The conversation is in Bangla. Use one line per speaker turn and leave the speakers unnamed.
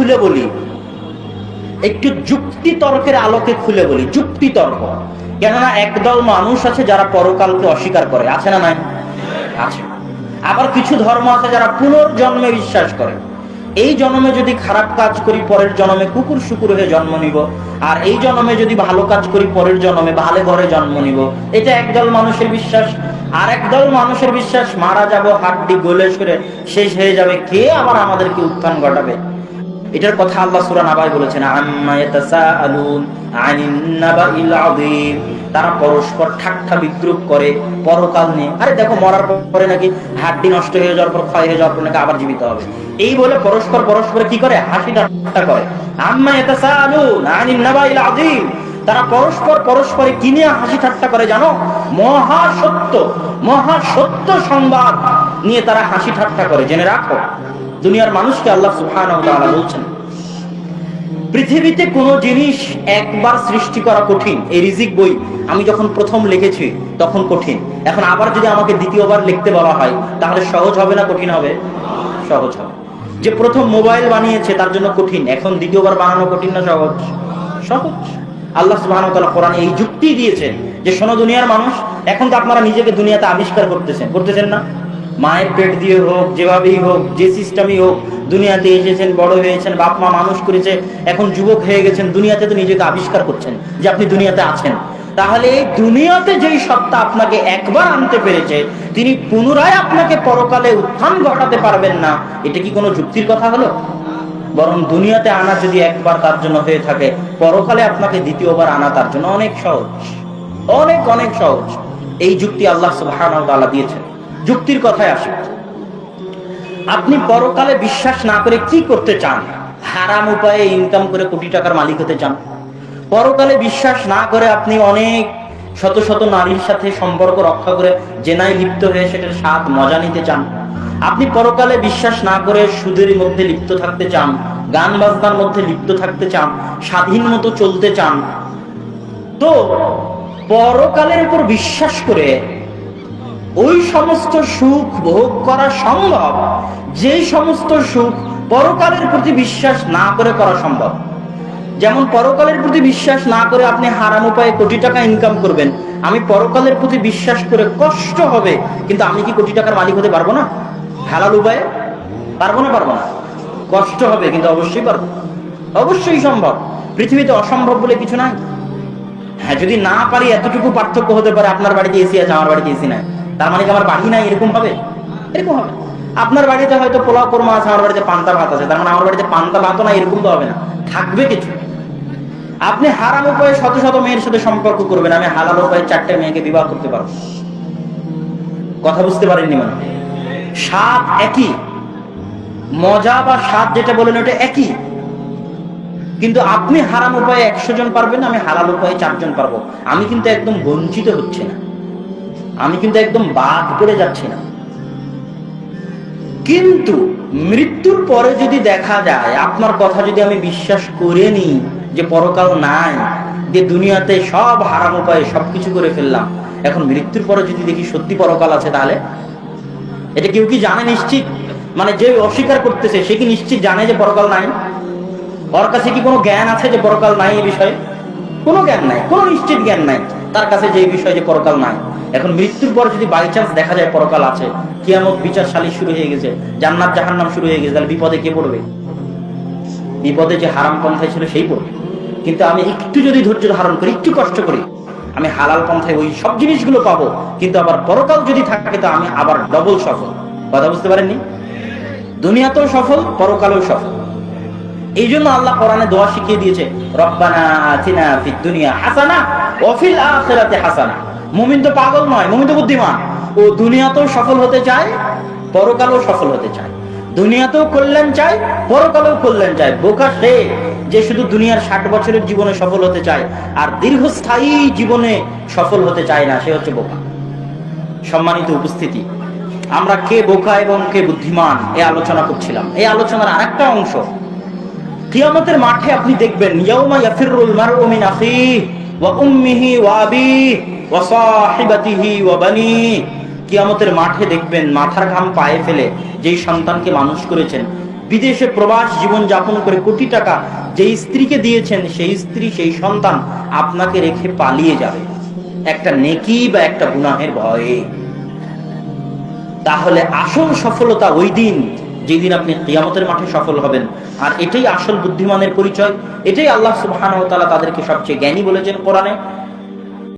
খুলে বলি। একটু যুক্তি তর্কের আলোকে খুলে বলি, যুক্তি তর্ক। কেননা একদল মানুষ আছে যারা পরকালকে অস্বীকার করে, আছে না নাই? আছে। আবার কিছু ধর্ম আছে যারা পুনর্জন্মে বিশ্বাস করে। এই জন্মে যদি খারাপ কাজ করি, পরের জন্মে কুকুর শুকুর হয়ে জন্ম নিব। আর এই জন্মে যদি ভালো কাজ করি, পরের জন্মে ভালো ঘরে জন্ম নিব। এটা একদল মানুষের বিশ্বাস। আর একদল মানুষের বিশ্বাস, মারা যাব, হাড্ডি গলে সরে শেষ হয়ে যাবে। কে আবার আমাদেরকে উত্থান ঘটাবে? এটার কথা আল্লাহ সূরা নাবায় বলেছেন তারা পরস্পর ঠাট্টা বিদ্রুপ করে পরকাল নিয়ে। আরে দেখো, মরার পরে নাকি হাড্ডি নষ্ট হয়ে যাওয়ার পর ক্ষয় হয়ে যাওয়ার পর নাকি আবার জীবিত হবে। এই বলে পরস্পর পরস্পর কি করে? হাসি ঠাট্টা করে। আম্মা আযীম। তারা পরস্পর পরস্পরে নিয়ে হাসি ঠাট্টা করে জানো? মহা সত্য মহা সত্য সংবাদ নিয়ে তারা হাসি ঠাট্টা করে। জেনে রাখো। দুনিয়ার মানুষকে আল্লাহ তাআলা বলছেন, পৃথিবীতে কোনো জিনিস একবার সৃষ্টি করা কঠিন, এই রিজিক বই আমি যখন প্রথম লিখেছি তখন কঠিন, এখন আবার যদি আমাকে দ্বিতীয়বার লিখতে বলা হয়, তাহলে সহজ হবে না কঠিন হবে? সহজ হবে। যে প্রথম মোবাইল বানিয়েছে তার জন্য কঠিন, এখন দ্বিতীয়বার বানানো কঠিন না সহজ? সহজ। আল্লাহ ওয়া তাআলা এই যুক্তি দিয়েছেন যে শোনো দুনিয়ার মানুষ, এখন তো আপনারা নিজেকে দুনিয়াতে আবিষ্কার করতেছেন করতেছেন না? মায়ের পেট দিয়ে হোক, যেভাবেই হোক, যে সিস্টেমই হোক, দুনিয়াতে এসেছেন, বড় হয়েছেন বাপ মা মানুষ করেছে, এখন যুবক হয়ে গেছেন, দুনিয়াতে তো নিজেকে আবিষ্কার করছেন যে আপনি দুনিয়াতে আছেন। তাহলে দুনিয়াতে যেই সত্তা আপনাকে একবার আনতে পেরেছে, তিনি পুনরায় আপনাকে পরকালে উত্থান ঘটাতে পারবেন না, এটা কি কোনো যুক্তির কথা হলো? বরং দুনিয়াতে আনা যদি একবার তার জন্য হয়ে থাকে, পরকালে আপনাকে দ্বিতীয়বার আনা তার জন্য অনেক সহজ। অনেক অনেক সহজ। এই যুক্তি আল্লাহ তাআলা দিয়েছেন। যুক্তির কথায় আসে আপনি পরকালে বিশ্বাস না করে কি করতে চান? হারাম উপায়ে ইনকাম করে কোটি টাকার মালিক হতে চান। পরকালে বিশ্বাস না করে আপনি অনেক শত শত নারীর সাথে সম্পর্ক রক্ষা করে জেনায় লিপ্ত হয়ে সেটার স্বাদ, মজা নিতে চান। আপনি পরকালে বিশ্বাস না করে সুদের মধ্যে লিপ্ত থাকতে চান, গান বাজনার মধ্যে লিপ্ত থাকতে চান, স্বাধীন মতো চলতে চান। তো পরকালের উপর বিশ্বাস করে ওই সমস্ত সুখ ভোগ করা সম্ভব, যেই সমস্ত সুখ পরকালের প্রতি বিশ্বাস না করে করা সম্ভব। যেমন পরকালের প্রতি বিশ্বাস না করে আপনি হারাম উপায়ে কোটি টাকা ইনকাম করবেন, আমি পরকালের প্রতি বিশ্বাস করে কষ্ট হবে, কিন্তু আমি কি কোটি টাকার মালিক হতে পারব না? হালাল উপায়ে? পারব না পারব না। কষ্ট হবে, কিন্তু অবশ্যই পারব। অবশ্যই সম্ভব। পৃথিবীতে অসম্ভব বলে কিছু নাই। হ্যাঁ যদি না পারি, এতটুকু পার্থক্য হতে পারে আপনার বাড়িতে এসি আছে, আমার বাড়িতে এসি নাই। তার মানে কি আমার বাড়ি নাই? এরকম হবে? এরকম হবে। আপনার বাড়িতে হয়তো পোলাও কোরমা আছে, আমার বাড়িতে পান্তা ভাত আছে, তার মানে আমার বাড়িতে পান্তা ভাতও না এরকম তো হবে না। থাকবে কিছু। আপনি হারাম উপায়ে শত শত মেয়ের সাথে সম্পর্ক করবেন, আমি হালাল উপায়ে চারটে মেয়েকে বিবাহ করতে পারব। কথা বুঝতে পারেননি মানে? স্বাদ একই। মজা বা স্বাদ যেটা বলেন, ওটা একই। কিন্তু আপনি হারাম উপায়ে একশো জন পারবেন, আমি হালাল উপায়ে চারজন পারব। আমি কিন্তু একদম বঞ্চিত হচ্ছে না। আমি কিন্তু একদম বাদ পড়ে যাচ্ছি না। কিন্তু মৃত্যুর পরে যদি দেখা যায়, আপনার কথা যদি আমি বিশ্বাস করে নিই যে পরকাল নাই, যে দুনিয়াতে সব হারাম উপায়ে সবকিছু করে ফেললাম, এখন মৃত্যুর পরে যদি দেখি সত্যি পরকাল আছে তাহলে? এটা কেউ কি জানে নিশ্চিত? মানে যে অস্বীকার করতেছে, সে কি নিশ্চিত জানে যে পরকাল নাই? ওর কাছে কি কোনো জ্ঞান আছে যে পরকাল নাই এই বিষয়ে? কোনো জ্ঞান নাই, কোনো নিশ্চিত জ্ঞান নাই। তার কাছে যে বিষয় যে পরকাল নাই। এখন মৃত্যুর পর যদি বাই চান্স দেখা যায় পরকাল আছে, কিয়ামত বিচার সালিশ শুরু হয়ে গেছে, জান্নাত জাহান্নাম শুরু হয়ে গেছে, তাহলে বিপদে কে পড়বে? বিপদে যে হারাম পন্থায় ছিল সেই পড়বে। কিন্তু আমি একটু যদি ধৈর্য ধারণ করি, একটু কষ্ট করি, আমি হালাল পন্থায় ওই সব জিনিসগুলো পাবো, কিন্তু আবার পরকাল যদি থাকে, তো আমি আবার ডবল সফল। কথা বুঝতে পারেননি? দুনিয়াতেও সফল, পরকালেও সফল। এই জন্য আল্লাহ কোরআনে দোয়া শিখিয়ে দিয়েছে, রব্বানা আতিনা ফিদ দুনিয়া হাসানা ওয়া ফিল আখিরাতি হাসানা। মুমিন তো পাগল নয়, মুমিন তো বুদ্ধিমান। ও দুনিয়াতেও সফল হতে চায়, পরকালেও সফল হতে চায়। দুনিয়াতেও কল্যাণ চায়, পরকালেও কল্যাণ চায়। বোকা সে যে শুধু দুনিয়ার ষাট বছরের জীবনে সফল হতে চায়, আর দীর্ঘস্থায়ী জীবনে সফল হতে চায় না, সে হচ্ছে বোকা। সম্মানিত উপস্থিতি, আমরা কে বোকা এবং কে বুদ্ধিমান এই আলোচনা করছিলাম। এই আলোচনার আরেকটা অংশ, কিয়ামতের মাঠে আপনি দেখবেন, ইয়াউমা ইয়াফিরুল মারউ মিন আখিহি আবিহি ওয়া সাহিবাতিহি ওয়া কিয়ামতের মাঠে দেখবেন মাথার ঘাম পায়ে ফেলে যেই সন্তানকে মানুষ করেছেন, বিদেশে প্রবাস জীবন যাপন করে কোটি টাকা যেই স্ত্রীকে দিয়েছেন, সেই স্ত্রী, সেই সন্তান আপনাকে রেখে পালিয়ে যাবে। একটা নেকি বা একটা গুনাহের ভয়ে। তাহলে আসল সফলতা ওই দিন যেদিন আপনি কিয়ামতের মাঠে সফল হবেন। আর এটাই আসল বুদ্ধিমানের পরিচয়। এটাই আল্লাহ তাআলা তাদেরকে সবচেয়ে জ্ঞানী বলেছেন কোরআনে।